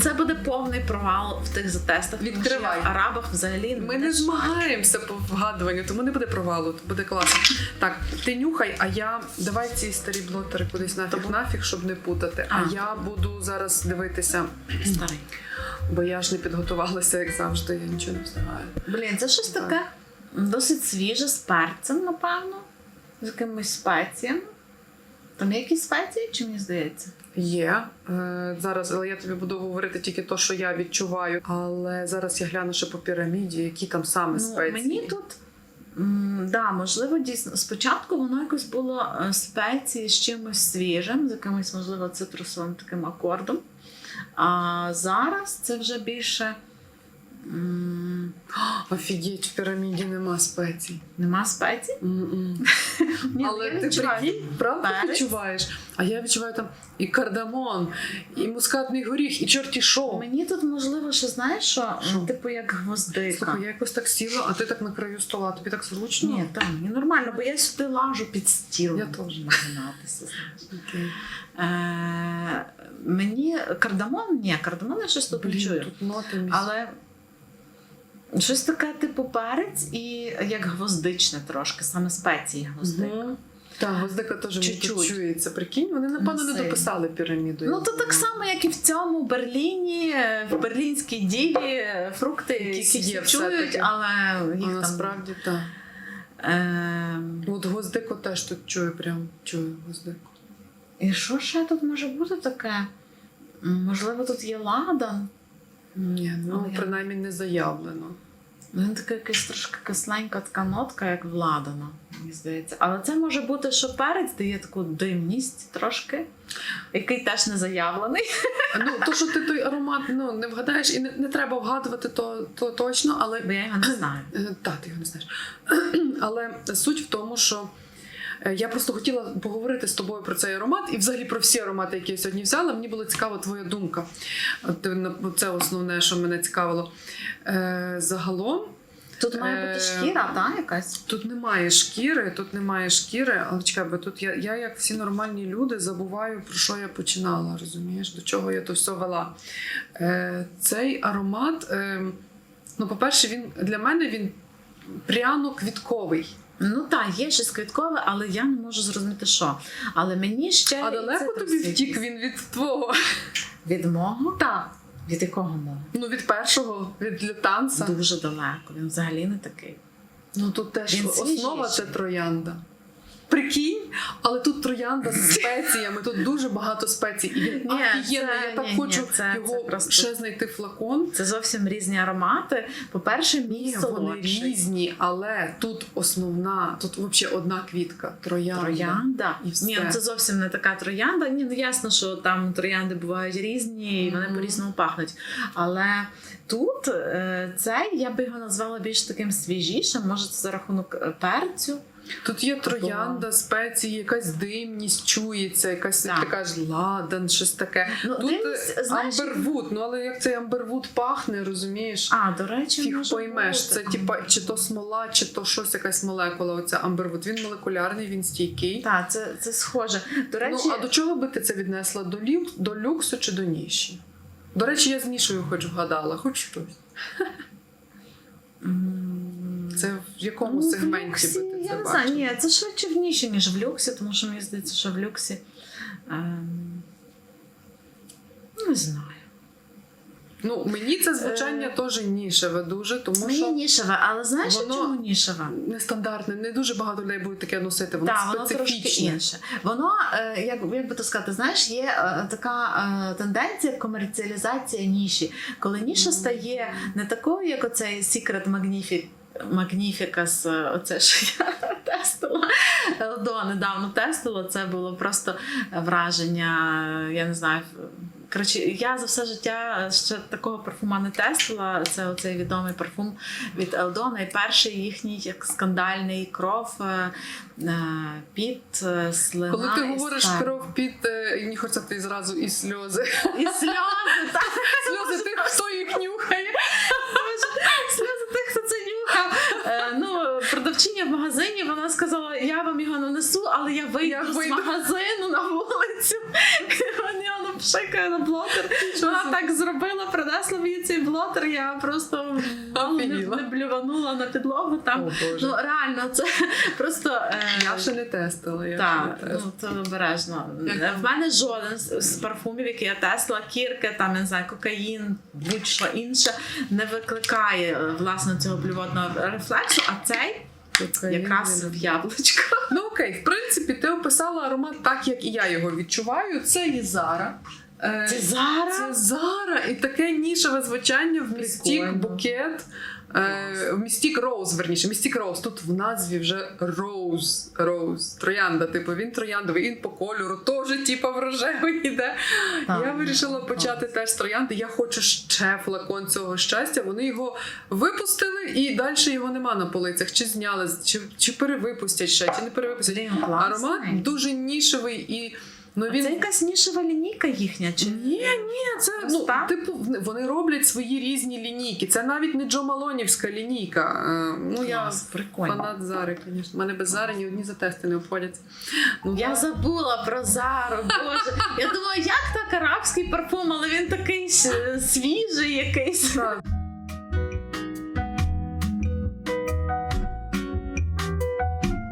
Це буде повний провал в тих затестах. Відкривай. в арабах взагалі Ми не змагаємося по вгадуванню, тому не буде провалу, буде класно. Так, ти нюхай, а я давай ці старі блотери кудись нафіг нафіг, щоб не путати. А, А. я буду зараз дивитися, старий. бо я ж не підготувалася, як завжди, я нічого не встигаю. Блін, це щось Так. таке досить свіже з перцем, напевно, з якимось спеціями. Там є якісь спеції, чи мені здається? Є е, зараз, але я тобі буду говорити тільки те, що я відчуваю. Але зараз я гляну ще по піраміді, які там саме Ну, спеції. мені тут. м, Да, можливо, дійсно. Спочатку воно якось було е, спеції з чимось свіжим, з якимось, можливо, цитрусовим таким акордом. А зараз це вже більше м, Офігеть, в піраміді нема спецій. нема спецій. М-м. Ні, Але я ти відчуваю. прикинь, правда Перець. відчуваєш? А я відчуваю там і кардамон, і мускатний горіх, і чорті шо. Мені тут можливо, що знаєш, що, Що? типу як гвоздика. Слухай, я якось так сіла, а ти так на краю стола, тобі так зручно? Ні, так, мені нормально, бо я сюди лажу під стіл. Я теж. Нагинатися, знаєш. Окей. Е, мені кардамон, ні, кардамон я щось тут не Блін, чую. тут ноти міс... Але щось таке, типу, перець і як гвоздичне трошки, саме спеції гвоздик. Мгм. Так, гвоздика теж чується. Прикинь, вони напевно не дописали піраміду. Ну, то так само, як і в цьому Берліні, в берлінській ділі фрукти, які є чують, але А їх там. насправді так. Е, От гвоздику теж тут чую, прям чую гвоздику. і що ще тут може бути таке? Можливо, тут є ладан. Ні, ну принаймні не заявлено. Він така якась трошки кисленька така нотка, як владана, мені здається. Але це може бути, що перець дає таку димність трошки, який теж не заявлений. Ну, то, що ти той аромат ну, не вгадаєш, і не, не треба вгадувати, то, то точно, але Бо я його не знаю. Е, Так, ти його не знаєш. Але суть в тому, що я просто хотіла поговорити з тобою про цей аромат і взагалі про всі аромати, які я сьогодні взяла. Мені була цікава твоя думка. Е, Це основне, що мене цікавило. Е, Загалом. Тут має бути Е, шкіра, та якась. Тут немає шкіри, тут немає шкіри, але чекай, бо тут я, я, як всі нормальні люди, забуваю, про що я починала, розумієш, до чого я то все вела. Е, цей аромат, е, ну, по-перше, він для мене він пряно-квітковий. Ну так, є щось квіткове, але я не можу зрозуміти, що. Але мені ще А далеко тобі втік він від твого? від мого? Так. Від якого мого? Ну, від першого, від лютанца. Дуже далеко. Він взагалі не такий. Ну тут теж Він основа це троянда. Прикинь, але тут троянда з спеціями, тут дуже багато спецій. І він Ні, офігенний. це- Я так ні, ні, хочу це- його це просто- ще знайти флакон. Це зовсім різні аромати. По-перше, мій вони різні, але тут основна, тут взагалі одна квітка троянда. Троянда. І все. Ні, ну це зовсім не така троянда. Ні, ну ясно, що там троянди бувають різні, і вони Мгм. по-різному пахнуть. Але тут е, цей я би його назвала більш таким свіжішим. Може, це за рахунок е, перцю. Тут є троянда, спеції, якась димність чується, якась Так. така ж ладан, щось таке. Ну, Тут дивись, е, знаєш, амбервуд, ну але як цей амбервуд пахне, розумієш? А, до речі, Фіг поймеш, бути. це типа чи то смола, чи то щось якась молекула. Оця амбервуд. Він молекулярний, він стійкий. Так, це, це схоже. До речі, Ну а до чого би ти це віднесла? До люк, до люксу чи до ніші? До речі, я з нішою хоч вгадала, хоч щось. Це в якому ну, сегменті люксі, би ти я не знаю, ні, це швидше в ніші, ніж в люксі, тому що мені здається, що в люксі. Ем, не знаю. Ну мені це звучання Е, теж нішеве дуже, тому Мені що нішеве, але знаєш, воно- чому нішеве? нестандартне, не дуже багато людей будуть таке носити. Воно Так, воно трошки інше. Воно, е, як, як би то сказати, знаєш, є е, така е, тенденція комерціалізація ніші, коли ніша стає не такою, як оцей Secret Magnific. Magnificus, е, оце що я тестила. Елдо недавно тестила. Це було просто враження. Я не знаю. Коротше, я за все життя ще такого парфума не тестила. Це оцей відомий парфум від Елдона. І перший їхній як скандальний кров е, е, під е, слина. Коли ти говориш кров під і мені хочеться ти зразу і сльози. і сльози, так. Сльози тих, хто їх нюхає. Сльози тих, хто це нюхав. Е, ну, продавці продавчиня в магазині вона сказала: я вам нанесу, але я вийду, Я з вийду. магазину на вулицю. І Вона вона пшикає на блотер. Вона так зробила, принесла мені цей блотер. Я просто мало не, не блюванула на підлогу. Там О, ну реально, це просто. е, Я ще не тестила. Я так, не тестила. ну то обережно. В мене жоден з, парфумів, які я тестила, кірки, там я не знаю, кокаїн, будь-що інше, не викликає е, власне цього блювотного рефлексу, а цей Кокаїн якраз в яблучко. Ну окей, в принципі, ти описала аромат так, як і я його відчуваю. Це і Зара. Е, Це зараз. Це Зара і таке нішеве звучання в містік букет. Е, в містік Роуз, верніше, містік Роуз. Тут в назві вже Роуз, Роуз, троянда. Типу він трояндовий, він по кольору, теж типу в рожевий йде. Так. Я вирішила почати теж з троянди. Я хочу ще флакон цього щастя. Вони його випустили і далі його нема на полицях. Чи зняли, чи, чи перевипустять ще, чи не перевипустять. Аромат дуже нішевий і ну А він Це якась нішева лінійка їхня, чи ні, ні, це ну, типу вони роблять свої різні лінійки. Це навіть не Джо Малонівська лінійка. Е, Ну я Клас, прикольно. фанат Зари, звісно. У мене без Зари ні одні затести не обходяться. Ну, Я забула про Зару, боже. Я думаю, як так арабський парфум, але він такий свіжий якийсь. так.